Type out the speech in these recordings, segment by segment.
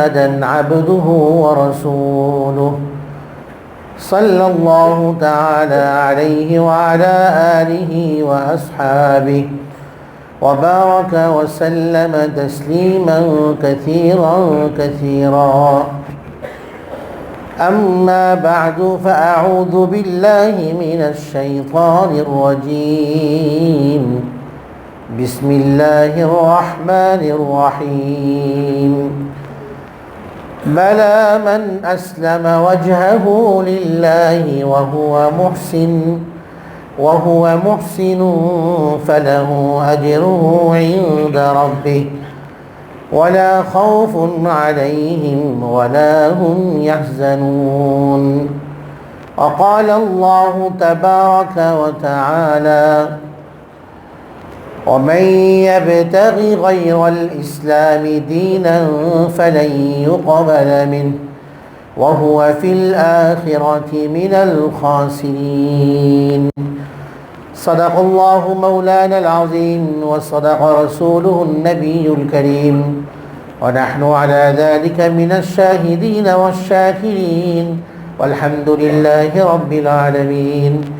محمدا عبده ورسوله صلى الله تعالى عليه وعلى آله وأصحابه وبارك وسلم تسليما كثيرا كثيرا. أما بعد فأعوذ بالله من الشيطان الرجيم. بسم الله الرحمن الرحيم. بلى من أسلم وجهه لله وهو محسن وهو محسن فله أجره عند ربه. ولا خوف عليهم ولا هم يحزنون. وقال الله تبارك وتعالى ومن يبتغ غير الإسلام دينا فلن يقبل منه وهو في الآخرة من الخاسرين. صدق الله مولانا العظيم وصدق رسوله النبي الكريم. ونحن على ذلك من الشاهدين والشاكرين. والحمد لله رب العالمين.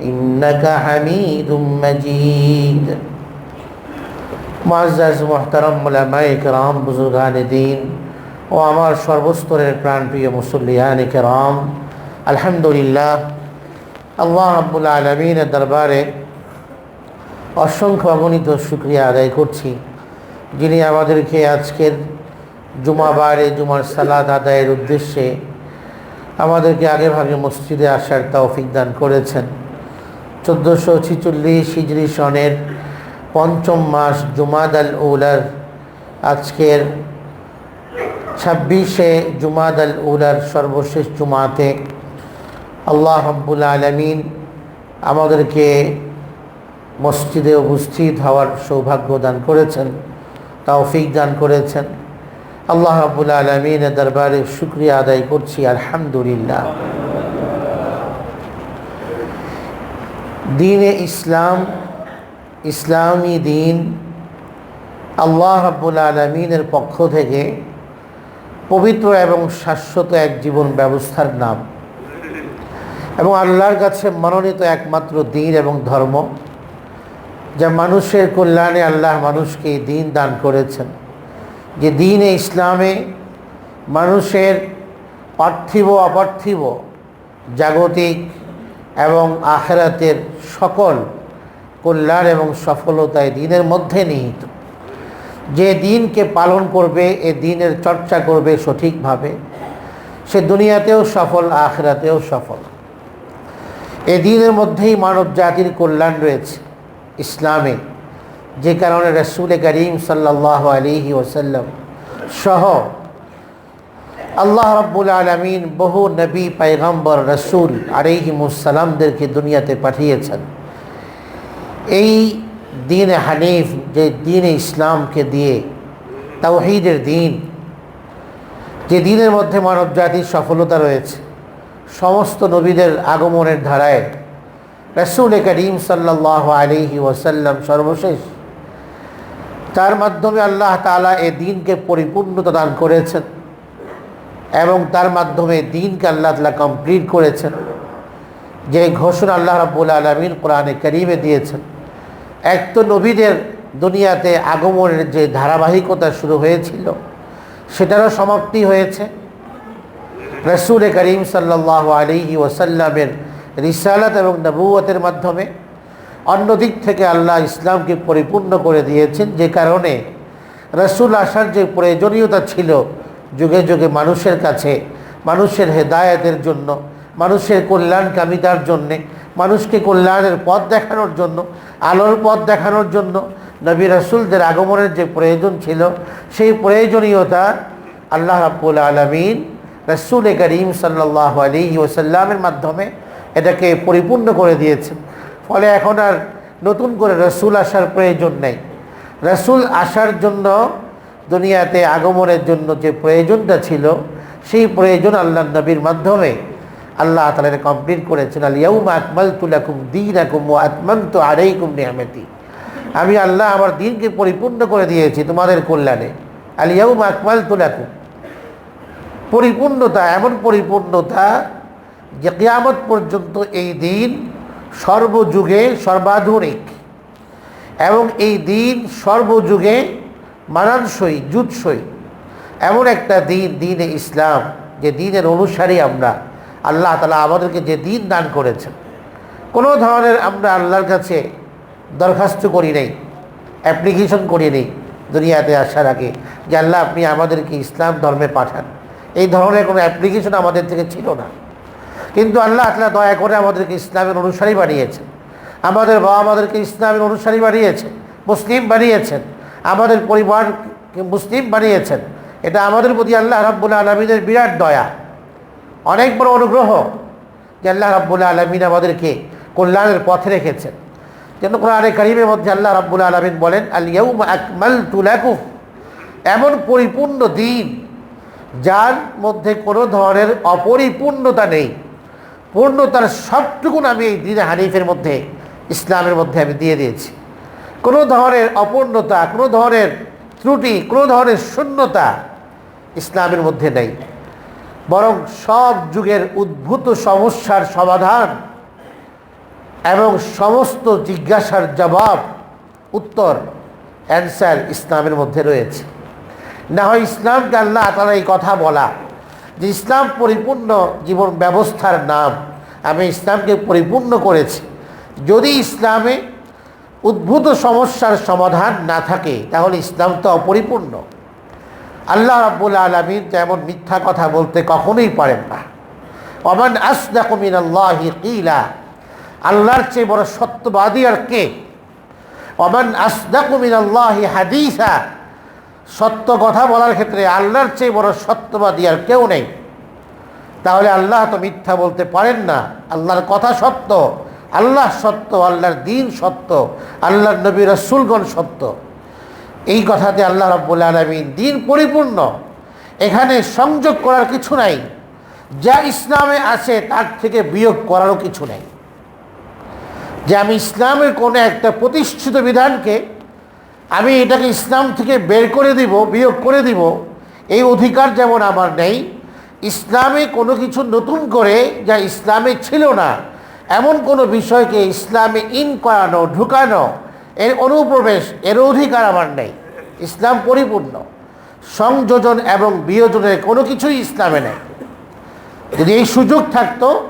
ইন্নাকা হামিদুম মাজিদ। মাজাজ মোহতারম মোলামাই কেরাম, বুজুর্গান দিন। ও আমার সর্বস্তরের প্রাণপ্রিয় মুসল্লিয়ান কেরাম। আলহামদুলিল্লাহ, আল্লাহ আব্বুল আলমিনের দরবারে অসংখ্য অগণিত শুক্রিয়া আদায় করছি, যিনি আমাদেরকে আজকের জুমাবারে জুমার সালাদ আদায়ের উদ্দেশ্যে আমাদেরকে আগেভাগে মসজিদে আসার তৌফিক দান করেছেন। চোদ্দোশো ছিচল্লিশ হিজরি সনের পঞ্চম মাস জুমাদ আল উলার। আজকের ছাব্বিশে জুমাদ আল উলার সর্বশেষ জুমাতে আল্লাহ রব্বুল আলমিন আমাদেরকে মসজিদে উপস্থিত হওয়ার সৌভাগ্য দান করেছেন, তৌফিক দান করেছেন। আল্লাহ রব্বুল আলমিনের দরবারে শুক্রিয়া আদায় করছি, আলহামদুলিল্লাহ। দিনে ইসলাম, ইসলামী দিন আল্লাহ রব্বুল আলমিনের পক্ষ থেকে পবিত্র এবং শাশ্বত এক জীবন ব্যবস্থার নাম। এবং আল্লাহর কাছে মনোনীত একমাত্র দিন এবং ধর্ম, যা মানুষের কল্যাণে আল্লাহ মানুষকে দিন দান করেছেন। যে দিনে ইসলামে মানুষের পার্থিব অপার্থিব, জাগতিক এবং আখেরাতের সকল কল্যাণ এবং সফলতায় দিনের মধ্যে নিহিত। যে দিনকে পালন করবে, এ দিনের চর্চা করবে সঠিকভাবে, সে দুনিয়াতেও সফল, আখেরাতেও সফল। এ দিনের মধ্যেই মানব জাতির কল্যাণ রয়েছে ইসলামে, যে কারণে রসুল করিম সাল্লাহ আলিহি ওসাল্লাম সহ আল্লাহ রব্বুল আলমিন বহু নবী পাইগম্বর রসুল আলিহিমুসালামদেরকে দুনিয়াতে পাঠিয়েছেন। এই দিন হানিফ, যে দিন ইসলামকে দিয়ে, তাওহিদের দিন, যে দিনের মধ্যে মানব জাতির সফলতা রয়েছে, সমস্ত নবীদের আগমনের ধারায় রসুল করিম সাল্লাহ আলিহি ওসাল্লাম সর্বশেষ। তার মাধ্যমে আল্লাহ তালা এ দিনকে পরিপূর্ণতা দান করেছেন। এবং তার মাধ্যমে দিনকে আল্লাহ তালা কমপ্লিট করেছেন। যে ঘোষণা আল্লাহ রাবুল আলমিন কোরআনে করিমে দিয়েছেন। এক তো নবীদের দুনিয়াতে আগমনের যে ধারাবাহিকতা শুরু হয়েছিল, সেটারও সমাপ্তি হয়েছে। রসুল করিম সাল্লাহ আলিহি ওসাল্লামের রিসালাত এবং নবুয়তের মাধ্যমে অন্য দিক থেকে আল্লাহ ইসলামকে পরিপূর্ণ করে দিয়েছেন, যে কারণে রসুল আসার যে প্রয়োজনীয়তা ছিল যুগে যুগে মানুষের কাছে, মানুষের হেদায়তের জন্য, মানুষের কল্যাণকামিতার জন্যে, মানুষকে কল্যাণের পথ দেখানোর জন্য, আলোর পথ দেখানোর জন্য নবী রসুলদের আগমনের যে প্রয়োজন ছিল, সেই প্রয়োজনীয়তা আল্লাহ রাব্বুল আলমিন রসুল করিম সাল্লাহ আলী ওসাল্লামের মাধ্যমে এটাকে পরিপূর্ণ করে দিয়েছেন। ফলে এখন আর নতুন করে রসুল আসার প্রয়োজন নেই। রসুল আসার জন্য দুনিয়াতে আগমনের জন্য যে প্রয়োজনটা ছিল, সেই প্রয়োজন আল্লাহ নবীর মাধ্যমে আল্লাহ তালা কমপ্লিট করেছেন। আলিয়াউম দিন আমি আল্লাহ আমার দিনকে পরিপূর্ণ করে দিয়েছি তোমাদের কল্যাণে। আলিয়াউম আকমাল তুলাকুম পরিপূর্ণতা, এমন পরিপূর্ণতা যে কেয়ামত পর্যন্ত এই দিন সর্বযুগে সর্বাধুনিক। এবং এই দিন সর্বযুগে মানানসই, জুৎসই। এমন একটা দিন, দিনে ইসলাম, যে দিনের অনুসারী আমরা, আল্লাহ তালা আমাদেরকে যে দিন দান করেছেন। কোনো ধরনের আমরা আল্লাহর কাছে দরখাস্ত করি নেই অ্যাপ্লিকেশন করি নেই দুনিয়াতে আসার আগে, যে আল্লাহ আপনি আমাদেরকে ইসলাম ধর্মে পাঠান। এই ধরনের কোনো অ্যাপ্লিকেশন আমাদের থেকে ছিল না। কিন্তু আল্লাহ আল্লাহ দয়া করে আমাদেরকে ইসলামের অনুসারী বানিয়েছেন। আমাদের বাবা আমাদেরকে ইসলামের অনুসারী বানিয়েছেন, মুসলিম বানিয়েছেন। আমাদের পরিবার মুসলিম বানিয়েছেন। এটা আমাদের প্রতি আল্লাহ রাব্বুল আলমিনের বিরাট দয়া। অনেক বড় অনুগ্রহ যে আল্লাহ রাব্বুল আলমিন আমাদেরকে কল্যাণের পথে রেখেছেন। যেন কোরআনে কারিমের মধ্যে আল্লাহ রাব্বুল আলমিন বলেন এমন পরিপূর্ণ দিন, যার মধ্যে কোনো ধরনের অপরিপূর্ণতা নেই। পূর্ণতার সবটুকুন আমি এই দিনে হানিফের মধ্যে, ইসলামের মধ্যে আমি দিয়ে দিয়েছি। কোনো ধরনের অপূর্ণতা, কোনো ধরনের ত্রুটি, কোনো ধরনের শূন্যতা ইসলামের মধ্যে নেই। বরং সব যুগের উদ্ভূত সমস্যার সমাধান এবং সমস্ত জিজ্ঞাসার জবাব, উত্তর, অ্যান্সার ইসলামের মধ্যে রয়েছে। না হয় ইসলামকে আল্লাহ তারা এই কথা বলা যে ইসলাম পরিপূর্ণ জীবন ব্যবস্থার নাম। আমি ইসলামকে পরিপূর্ণ করেছি। যদি ইসলামে উদ্ভূত সমস্যার সমাধান না থাকে, তাহলে ইসলাম তো অপরিপূর্ণ। আল্লাহ রাব্বুল আলমিন যেমন মিথ্যা কথা বলতে কখনোই পারেন না। অমান আসদাকুমিন আল্লাহি কিলা, আল্লাহর চেয়ে বড় সত্যবাদী আর কে? অমান আসদাকুমিন আল্লাহি হাদিসা, সত্য কথা বলার ক্ষেত্রে আল্লাহর চেয়ে বড় সত্যবাদী আর কেউ নেই। তাহলে আল্লাহ তো মিথ্যা বলতে পারেন না, আল্লাহর কথা সত্য। আল্লাহ সত্য, আল্লাহর দিন সত্য, আল্লাহর নবী রসুলগণ সত্য। এই কথাতে আল্লাহ রব্বুল আলমিন দিন পরিপূর্ণ। এখানে সংযোগ করার কিছু নাই। যা ইসলামে আছে তার থেকে বিয়োগ করারও কিছু নেই। যে আমি ইসলামের কোনো একটা প্রতিষ্ঠিত বিধানকে আমি এটাকে ইসলাম থেকে বের করে দিব, বিয়োগ করে দিব, এই অধিকার যেমন আমার নেই, ইসলামে কোনো কিছু নতুন করে যা ইসলামে ছিল না এমন কোনো বিষয়কে ইসলামে ইন করানো, ঢুকানো, এর অনুপ্রবেশ, এর অধিকার আমার নেই। ইসলাম পরিপূর্ণ। সংযোজন এবং বিয়োজনের কোনো কিছুই ইসলামে নেই। যদি এই সুযোগ থাকতো,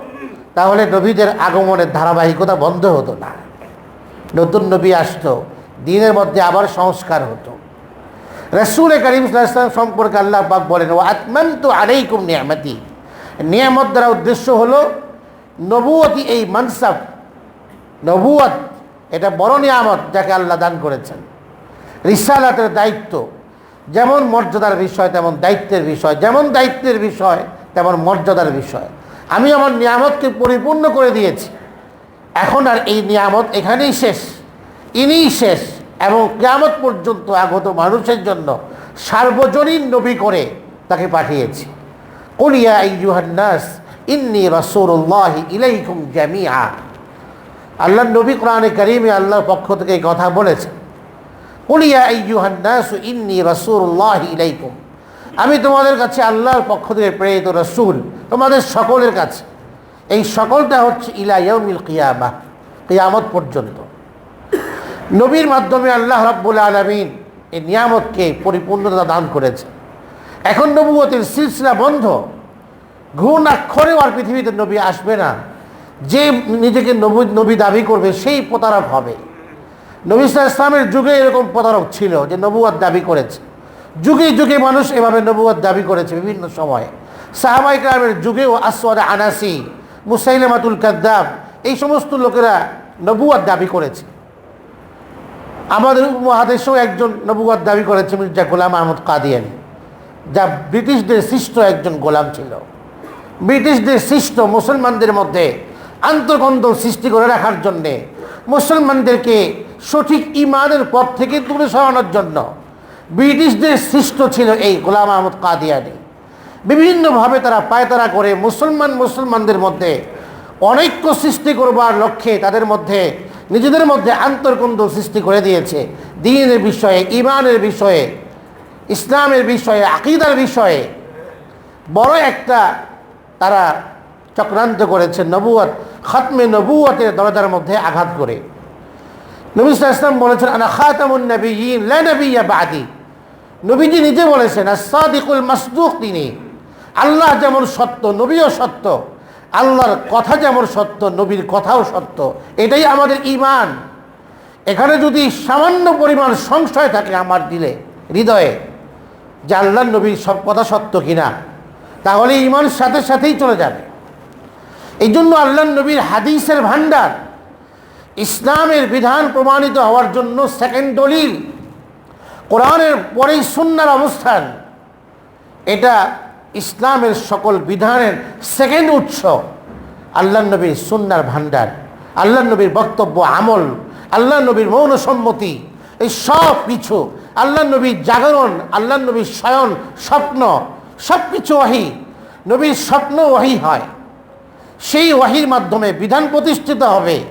তাহলে নবীদের আগমনের ধারাবাহিকতা বন্ধ হতো না। নতুন নবী আসতো, দিনের মধ্যে আবার সংস্কার হতো। রসুল করিম ইসলাম সম্পর্কে আল্লাহ বলেন ও আত্মান আরেই আলাইকুম নিয়ামতি। নিয়ামত দ্বারা উদ্দেশ্য হলো নবুয়তি এই মানসাব, নবুয়ত, এটা বড় নিয়ামত যাকে আল্লাহ দান করেছেন। রিসালাতের দায়িত্ব, যেমন মর্যাদার বিষয়, তেমন দায়িত্বের বিষয়। যেমন দায়িত্বের বিষয়, তেমন মর্যাদার বিষয়। আমি আমার নিয়ামতকে পরিপূর্ণ করে দিয়েছি। এখন আর এই নিয়ামত এখানেই শেষ। ইনিই শেষ এবং কেয়ামত পর্যন্ত আগত মানুষের জন্য সার্বজনীন নবী করে তাকে পাঠিয়েছি। কলিয়া ইউহান্নাস ইন্নি রসুল্লাহ ইলাইকুম জামিয়া আল্লাহ নবী কোরআনে করিমে আল্লাহর পক্ষ থেকে এই কথা বলেছেন কলিয়া ইউহান্নাস ইন্নি রসুল্লাহ ইলাইকুম। আমি তোমাদের কাছে আল্লাহর পক্ষ থেকে প্রেরিত রসুল, তোমাদের সকলের কাছে। এই সকলটা হচ্ছে ইলাইয়ামিল কিয়ামা, কিয়ামত পর্যন্ত। নবীর মাধ্যমে আল্লাহ রাব্বুল আলমিন এই নিয়ামতকে পরিপূর্ণতা দান করেছে এখন নবুয়তের সিলসিলা বন্ধ। ঘুণ আক্ষরেও আর পৃথিবীতে নবী আসবে না। যে নিজেকে নবী নবী দাবি করবে, সেই প্রতারক হবে। নবী ইসলামের যুগে এরকম প্রতারক ছিল যে নবুয়াদ দাবি করেছে। যুগে যুগে মানুষ এভাবে নবুয়াদ দাবি করেছে বিভিন্ন সময়ে। সাহাবাই গ্রামের যুগেও আসওয়াদ আনাসি, মুসাইলামাতুল কাদ্দাব, এই সমস্ত লোকেরা নবুয়াদ দাবি করেছে। আমাদের মহাদেশেও একজন নবুয়াদ দাবি করেছে মির্জা গোলাম আহমদ কাদিয়ানি, যা ব্রিটিশদের সৃষ্ট একজন গোলাম ছিল। ব্রিটিশদের সৃষ্ট মুসলমানদের মধ্যে আন্তর্কন্দল সৃষ্টি করে রাখার জন্যে মুসলমানদেরকে সঠিক ইমানের পথ থেকে দূরে সরানোর জন্য ব্রিটিশদের সৃষ্ট ছিল এই গোলাম আহমদ কাদিয়ানি। বিভিন্নভাবে তারা পায়তারা করে মুসলমান মুসলমানদের মধ্যে অনৈক্য সৃষ্টি করবার লক্ষ্যে তাদের মধ্যে নিজেদের মধ্যে আন্তর্কন্দ সৃষ্টি করে দিয়েছে। দিনের বিষয়ে ইমানের বিষয়ে, ইসলামের বিষয়ে, আকিদার বিষয়ে বড় একটা তারা চক্রান্ত করেছে নবুয়াত, খতমে নবুয়াতের দরজার মধ্যে আঘাত করে। নবী ইসলাম বলেছেন, আনা খাতামুন নবিয়্যিন, লা নবিয়্যা বাদি। নবীজি নিজে বলেছেন সাদিকুল মাসদুক তিনি। আল্লাহ যেমন সত্য, নবীও সত্য। আল্লাহর কথা যেমন সত্য, নবীর কথাও সত্য। এটাই আমাদের ইমান এখানে যদি সামান্য পরিমাণ সংশয় থাকে আমার দিলে, হৃদয়ে, যে আল্লাহ নবীর সব কথা সত্য কিনা তাহলে ইমান সাথে সাথেই চলে যাবে। এই জন্য আল্লাহ নবীর হাদিসের ভান্ডার ইসলামের বিধান প্রমাণিত হওয়ার জন্য সেকেন্ড দলিল, কোরআনের পরেই সুন্নার অবস্থান, এটা ইসলামের সকল বিধানের সেকেন্ড উৎস। আল্লাহ নবীর সুন্নার ভান্ডার আল্লাহ নবীর বক্তব্য, আমল, আল্লাহ নবীর মৌন সম্মতি, এই সব কিছু, আল্লাহ নবীর জাগরণ, আল্লাহ নবীর শয়ন, স্বপ্ন সব কিছু ওয়াহি। নবীর স্বপ্ন ওয়াহি হয়। সেই ওয়াহির মাধ্যমে বিধান প্রতিষ্ঠিত হবে।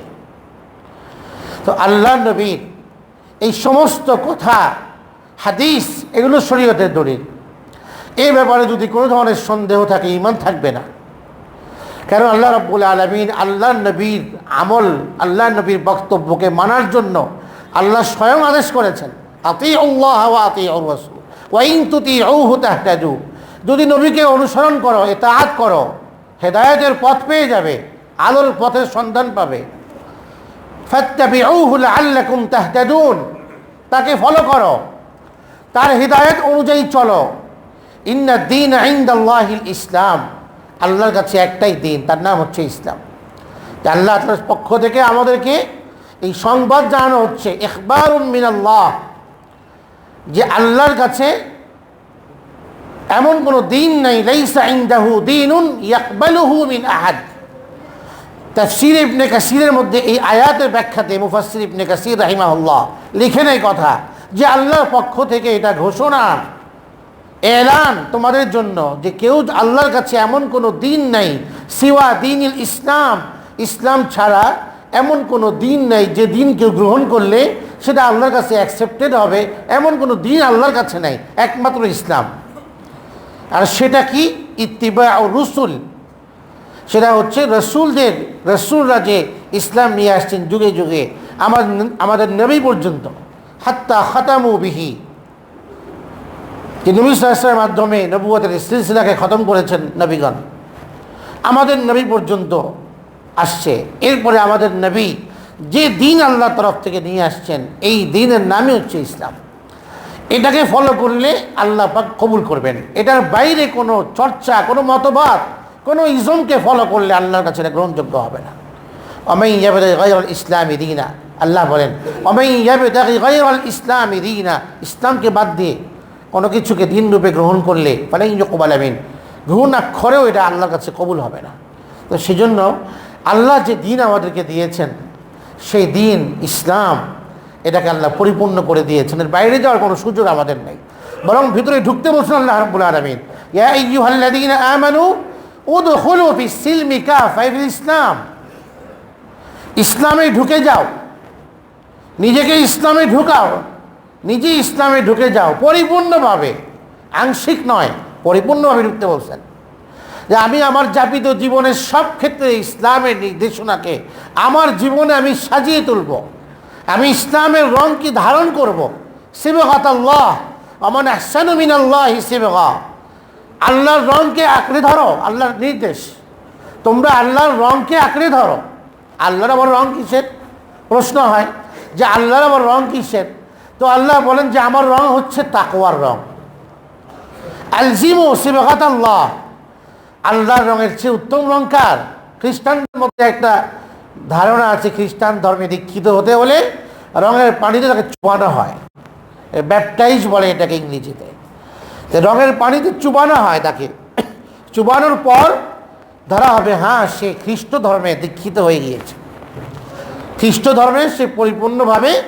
তো আল্লাহ নবীর এই সমস্ত কথা, হাদিস, এগুলো শরীয়তের দলিল। এই ব্যাপারে যদি কোনো ধরনের সন্দেহ থাকে ইমান থাকবে না। কারণ আল্লাহ রব্বুল আলমিন আল্লাহ নবীর আমল আল্লাহ নবীর বক্তব্যকে মানার জন্য আল্লাহ স্বয়ং আদেশ করেছেন আতি আল্লাহ আতি ওয়াইন তুতি ঔহু তাহতাজু। যদি নবীকে অনুসরণ করো এতাহাত করো, হেদায়তের পথ পেয়ে যাবে, আলোর পথের সন্ধান পাবে। তাকে ফলো করো। তার হৃদায়ত অনুযায়ী চলো। ইন্না দিন আইন্দাল্লাহিল ইসলাম, আল্লাহর কাছে একটাই দিন তার নাম হচ্ছে ইসলাম। আল্লাহ তার পক্ষ থেকে আমাদেরকে এই সংবাদ জানানো হচ্ছে ইখবারুন মিনাল্লাহ, যে আল্লাহর কাছে এমন কোনো দিন নাই, লাইসা ইনদাহু দিনুন ইয়াকবালুহু মিন আহাদ। তাফসির ইবনে কাসিরের মধ্যে এই আয়াতের ব্যাখ্যাতে মুফাসসির ইবনে কাসির রাহিমাহুল্লাহ লিখেন এই কথা যে আল্লাহর পক্ষ থেকে এটা ঘোষণা, এলান তোমাদের জন্য যে কেউ আল্লাহর কাছে এমন কোনো দিন নাই সিওয়া দিন ইসলাম। ইসলাম ছাড়া এমন কোনো দিন নাই যে দিন কেউ গ্রহণ করলে সেটা আল্লাহর কাছে অ্যাকসেপ্টেড হবে। এমন কোনো দিন আল্লাহর কাছে নাই, একমাত্র ইসলাম। আর সেটা কি? ইত্তিবা ও রসুল। সেটা হচ্ছে রসুলদের, রসুলরা যে ইসলাম নিয়ে আসছেন যুগে যুগে, আমার আমাদের নবী পর্যন্ত, হাত্তা খাতামু বিহি। যে নবী সাহসের মাধ্যমে নবুয়তের সিলসিলাকে খতম করেছেন নবীগণ। আমাদের নবী পর্যন্ত আসছে। এরপরে আমাদের নবী যে দিন আল্লাহ তরফ থেকে নিয়ে আসছেন, এই দিনের নামই হচ্ছে ইসলাম। এটাকে ফলো করলে আল্লাহ পাক কবুল করবেন। এটার বাইরে কোনো চর্চা, কোনো মতবাদ, কোনো ইজমকে ফলো করলে আল্লাহর কাছে এটা গ্রহণযোগ্য হবে না। অমাই গাইরুল ইসলামী দিনা, আল্লাহ বলেন, অমাই ইয়াবে গাইরুল ইসলামী দিনা, ইসলামকে বাদ দিয়ে কোনো কিছুকে দিন রূপে গ্রহণ করলে ফলে ইঞ্জকবাল আমিন গ্রহণ আক্ষরেও এটা আল্লাহর কাছে কবুল হবে না। তো সেজন্য আল্লাহ যে দিন আমাদেরকে দিয়েছেন, সেই দিন ইসলাম এটাকে আল্লাহ পরিপূর্ণ করে দিয়েছেন। এর বাইরে যাওয়ার কোনো সুযোগ আমাদের নেই। বরং ভিতরে ঢুকতে বলছেন আল্লাহ রাব্বুল আলামিন আমানু ইসলাম। ইসলামে ঢুকে যাও। নিজেকে ইসলামে ঢুকাও। নিজে ইসলামে ঢুকে যাও। পরিপূর্ণভাবে। আংশিক নয়, পরিপূর্ণভাবে ঢুকতে বলছেন। যে আমি আমার যাপিত জীবনের সব ক্ষেত্রে ইসলামের নির্দেশনাকে আমার জীবনে আমি সাজিয়ে তুলব। আমি ইসলামের রং কি ধারণ করব? সিবেগাত আল্লাহ আমার আহসানু মিন আল্লাহ সিবেগা। আল্লাহর রংকে আঁকড়ে ধরো, আল্লাহর নির্দেশ। তোমরা আল্লাহর রংকে আঁকড়ে ধরো। আল্লাহর আমার রং কিসের? প্রশ্ন হয় যে আল্লাহর আমার রং কিসের? তো আল্লাহ বলেন যে আমার রং হচ্ছে তাকওয়ার রং। আলজিমো সিবাকাত আল্লাহ আল্লাহর রঙের চেয়ে উত্তম রং কার? খ্রিস্টানদের মধ্যে একটা ধারণা আছে খ্রিস্টান ধর্মে দীক্ষিত হতে হলে রঙের পানিতে তাকে চুবানো হয়। ব্যাপটাইজ বলে এটাকে ইংরেজিতে। রঙের পানিতে চুবানো হয় তাকে। চুবানোর পর ধরা হবে হ্যাঁ সে খ্রিস্ট ধর্মে দীক্ষিত হয়ে গিয়েছে। খ্রিস্ট ধর্মে সে পরিপূর্ণভাবে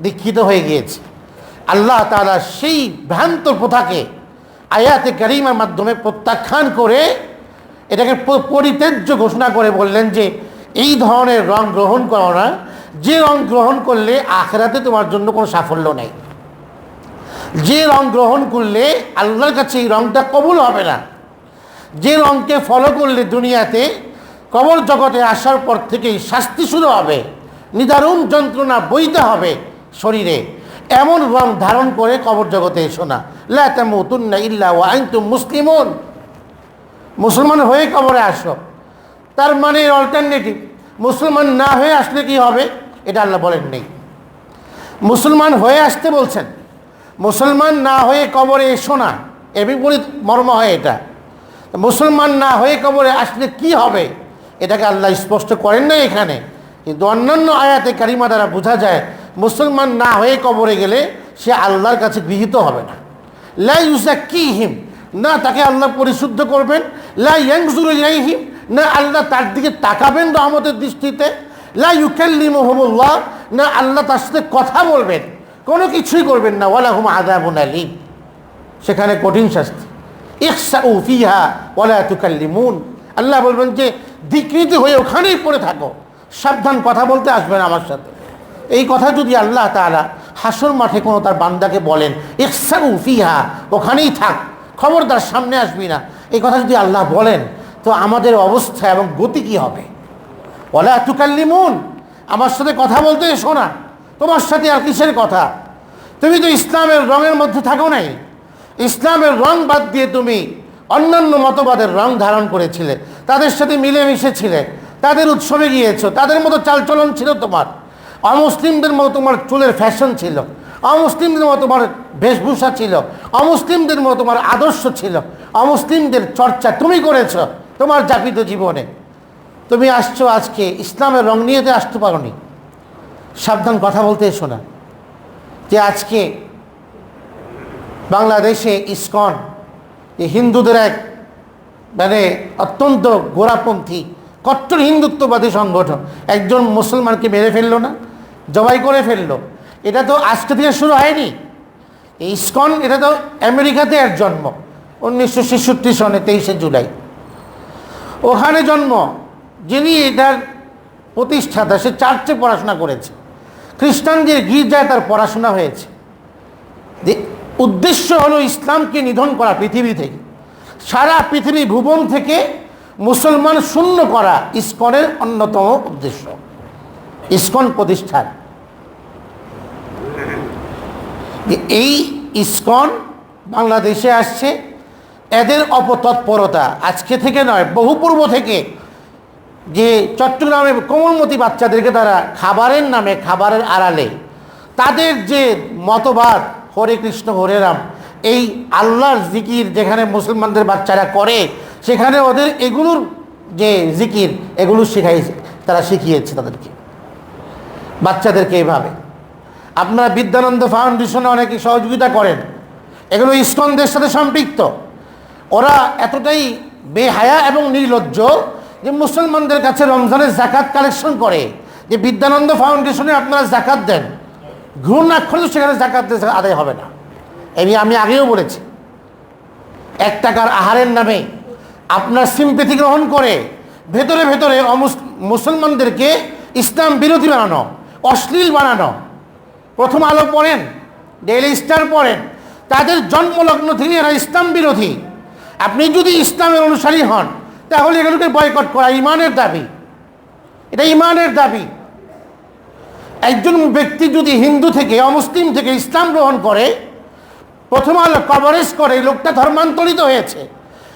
দীক্ষিত হয়ে গিয়েছে। আল্লাহ তাআলা সেই ভ্রান্ত প্রথাকে আয়াতে কারিমার মাধ্যমে প্রত্যাখ্যান করে এটাকে পরিত্যাজ্য ঘোষণা করে বললেন যে এই ধরনের রং গ্রহণ করো না। যে রং গ্রহণ করলে আখেরাতে তোমার জন্য কোনো সাফল্য নেই। যে রং গ্রহণ করলে আল্লাহর কাছে এই রংটা কবুল হবে না। যে রংকে ফলো করলে দুনিয়াতে কবর জগতে আসার পর থেকেই শাস্তি শুরু হবে, নিদারুণ যন্ত্রণা বইতে হবে শরীরে। এমন রং ধারণ করে কবর জগতে এসো না। লাতামুতুন্না ইল্লা ওয়া আনতুম মুসলিমুন। মুসলমান হয়ে কবরে আসো। তার মানে অল্টারনেটিভ মুসলমান না হয়ে আসলে কি হবে? এটা আল্লাহ বলেন নেই। মুসলমান হয়ে আসতে বলছেন। মুসলমান না হয়ে কবরে এসো না বিপরীত মর্ম হয় এটা। মুসলমান না হয়ে কবরে আসলে কি হবে? এটাকে আল্লাহ স্পষ্ট করেন না এখানে। কিন্তু অন্যান্য আয়াতে কারিমা দ্বারা বোঝা যায়, মুসলমান না হয়ে কবরে গেলে সে আল্লাহর কাছে গৃহীত হবে না। লা হিম না তাকে আল্লাহ পরিশুদ্ধ করবেন। লা ইয়াংজুরু ইলাইহিম না আল্লাহ তার দিকে তাকাবেন রহমতের দৃষ্টিতে? লা ইউকাল্লিমুহুমুল্লাহ, না আল্লাহ তার সাথে কথা বলবেন। কোনো কিছুই করবেন না। ওয়ালাহুম আযাবুন আলীম। সেখানে কঠিন শাস্তি। ইখসাউ ফিহা ওয়ালা তুকাল্লিমুন। আল্লাহ বলবেন যে, বিকৃত হয়ে ওখানেই পড়ে থাকো। সাবধান কথা বলতে আসবেন আমার সাথে। এই কথা যদি আল্লাহ তাআলা হাসর মাঠে কোনো তার বান্দাকে বলেন, ইখসাউ ফিহা, ওখানেই থাক। খবরদার সামনে আসবি না। এই কথা যদি আল্লাহ বলেন তো আমাদের অবস্থা এবং গতি কি হবে? ওলা তুকাল্লিমুন, আমার সাথে কথা বলতে এসো না। তোমার সাথে আর কিসের কথা? তুমি তো ইসলামের রঙের মধ্যে থাকো নাই। ইসলামের রং বাদ দিয়ে তুমি অন্যান্য মতবাদের রং ধারণ করেছিলে। তাদের সাথে মিলেমিশে তাদের উৎসবে গিয়েছো। তাদের মতো চালচলন ছিল তোমার। অমুসলিমদের মতো তোমার চুলের ফ্যাশন ছিল। অমুসলিমদের মতো তোমার বেশভূষা ছিল। অমুসলিমদের মতো তোমার আদর্শ ছিল। অমুসলিমদের চর্চা তুমি করেছ। তোমার যাপিত জীবনে। তুমি আসছো আজকে, ইসলামের রং নিয়ে তো আসতে পারোনি। সাবধান কথা বলতে এসো না। যে আজকে বাংলাদেশে ইসকন, যে হিন্দুদের এক মানে অত্যন্ত গোড়াপন্থী, কট্টর হিন্দুত্ববাদী সংগঠন, একজন মুসলমানকে মেরে ফেলল না, জবাই করে ফেলল। এটা তো আজকে থেকে শুরু হয়নি। ইসকন, এটা তো আমেরিকাতে এর জন্ম, উনিশশো ছেষট্টি সনে তেইশে জুলাই। ওখানে জন্ম। যিনি এটার প্রতিষ্ঠাতা, সে চার্চে পড়াশোনা করেছে। খ্রিস্টানদের গির্জায় তার পড়াশোনা হয়েছে। উদ্দেশ্য হলো ইসলামকে নিধন করা পৃথিবী থেকে। সারা পৃথিবী ভুবন থেকে মুসলমান শূন্য করা ইস্কনের অন্যতম উদ্দেশ্য। ইস্কন প্রতিষ্ঠান এই ইস্কন বাংলাদেশে আসছে। এদের অপতৎপরতা আজকে থেকে নয়, বহু পূর্ব থেকে যে চট্টগ্রামে কোমলমতি বাচ্চাদেরকে তারা খাবারের নামে, খাবারের আড়ালে, তাদের যে মতবাদ, হরে কৃষ্ণ, হরে রাম, এই আল্লাহর জিকির যেখানে মুসলমানদের বাচ্চারা করে, সেখানে ওদের এগুলোর যে জিকির, এগুলো শেখাই, তারা শিখিয়েছে তাদেরকে। বাচ্চাদেরকে এইভাবে। আপনারা বিদ্যানন্দ ফাউন্ডেশনে অনেকে সহযোগিতা করেন। এগুলো ইস্কনদের সাথে সম্পৃক্ত। ওরা এতটাই বেহায়া এবং নির্লজ্জ যে মুসলমানদের কাছে রমজানের জাকাত কালেকশন করে। যে বিদ্যানন্দ ফাউন্ডেশনে আপনারা জাকাত দেন। তো সেখানে জাকাত আদায় হবে না। এই আমি আগেও বলেছি। এক টাকার আহারের নামে আপনার সিম্পেথি গ্রহণ করে ভেতরে ভেতরে মুসলমানদেরকে ইসলাম বিরোধী বানানো, অশ্লীল বানানো। প্রথম আলো পড়েন ডেইলি স্টার পড়েন। তাদের জন্মলগ্ন থেকে এরা ইসলাম বিরোধী। আপনি যদি ইসলামের অনুসারী হন, তাহলে এগুলোকে বয়কট করা ইমানের দাবি। এটা ইমানের দাবি। একজন ব্যক্তি যদি হিন্দু থেকে, অমুসলিম থেকে ইসলাম গ্রহণ করে, প্রথম আলো কভারেজ করে লোকটা ধর্মান্তরিত হয়েছে।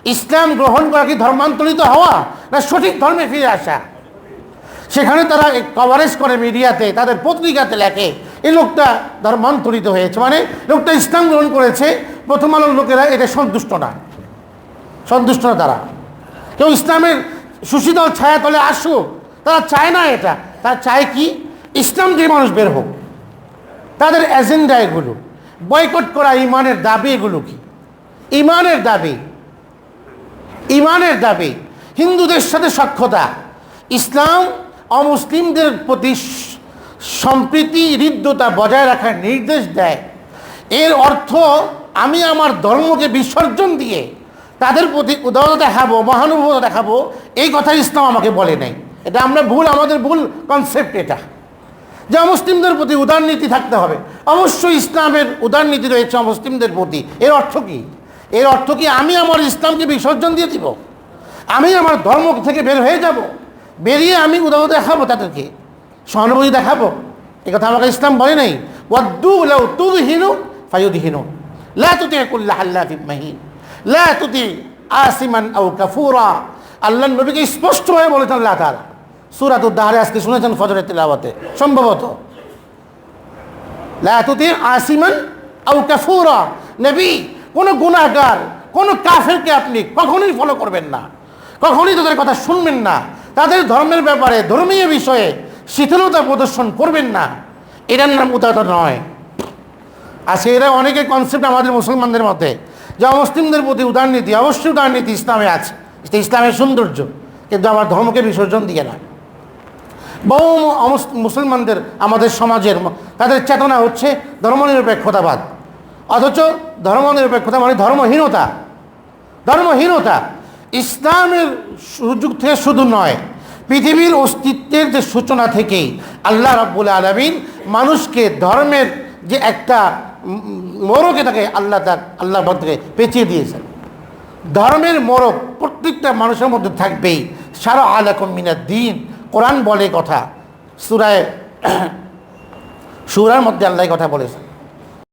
ইসলাম গ্রহণ করা কি ধর্মান্তরিত হওয়া না সঠিক ধর্মে ফিরে আসা? সেখানে তারা কভারেজ করে মিডিয়াতে, তাদের পত্রিকাতে লেখে, এই লোকটা ধর্মান্তরিত হয়েছে। মানে লোকটা ইসলাম গ্রহণ করেছে, প্রথম আলোর লোকেরা এটা সন্তুষ্ট না। সন্তুষ্ট তারা। কেউ ইসলামের সুশীতল ছায়া তলে আসুক, তারা চায় না এটা। তারা চায় কি? ইসলাম থেকে মানুষ বের হোক। তাদের এজেন্ডা এগুলো। বয়কট করা ইমানের দাবি এগুলো কি? ইমানের দাবি। ইমানের দাবি। হিন্দুদের সাথে সক্ষতা ইসলাম অমুসলিমদের প্রতি সম্প্রীতি, হৃদ্যতা বজায় রাখার নির্দেশ দেয়। এর অর্থ আমি আমার ধর্মকে বিসর্জন দিয়ে তাদের প্রতি উদারতা দেখাবো মহানুভবতা দেখাবো, এই কথা ইসলাম আমাকে বলে নাই। এটা আমরা ভুল, আমাদের ভুল কনসেপ্ট এটা। যে মুসলিমদের প্রতি উদারনীতি থাকতে হবে। অবশ্যই ইসলামের উদার নীতি রয়েছে মুসলিমদের প্রতি। এর অর্থ কি? এর অর্থ কি আমি আমার ইসলামকে বিসর্জন দিয়ে দিব? আমি আমার ধর্ম থেকে বের হয়ে যাব? বেরিয়ে আমি উদাহরণ দেখাবো তাদেরকে? সহানুভূতি দেখাবো? এ কথা আমাকে ইসলাম বলে নাই। ওয়াদ্দু লাউ তুদহিনু ফায়ুদহিনু। লা তুতি কুল্লা হাল্লাফিন মাহিন। লা তুতি আসিমান আও কাফুরা। আল্লাহ নবীকে স্পষ্টভাবে বলেছেন আল্লাহ তাআলা। সূরাতুদ দাহরে আজকে শুনেছেন ফজরের তিলাওয়াতে, সম্ভবত। লা তুতি আসিমান আও কাফুরা। নবী, কোন গুনাহগার, কোন কাফেরকে আপনি কখনোই ফলো করবেন না। কখনোই তাদের কথা শুনবেন না। তাদের ধর্মের ব্যাপারে, ধর্মীয় বিষয়ে শিথিলতা প্রদর্শন করবেন না। এটার নাম উদারতা নয়। আছে এরা অনেকের কনসেপ্ট আমাদের মুসলমানদের মধ্যে যে মুসলিমদের প্রতি উদারনীতি, অবশ্যই উদারনীতি ইসলামে আছে। ইসলামের সৌন্দর্য, কিন্তু আমার ধর্মকে বিসর্জন দিয়ে না। বহু মুসলমানদের আমাদের সমাজের তাদের চেতনা হচ্ছে ধর্মনিরপেক্ষতাবাদ। অথচ ধর্মনিরপেক্ষতা মানে ধর্মহীনতা। ধর্মহীনতা ইসলামের সুযোগ থেকে শুধু নয়, পৃথিবীর অস্তিত্বের যে সূচনা থেকেই আল্লাহ রাব্বুল আলমিন মানুষকে ধর্মের যে একটা মোড়কে তাকে আল্লাহ তার আল্লাহ থেকে পেঁচিয়ে দিয়েছেন। ধর্মের মোরক প্রত্যেকটা মানুষের মধ্যে থাকবেই। সারা আলাকুম মিনার দিন। কোরআন বলে কথা। সুরায়, সুরার মধ্যে আল্লাহ কথা বলেছেন।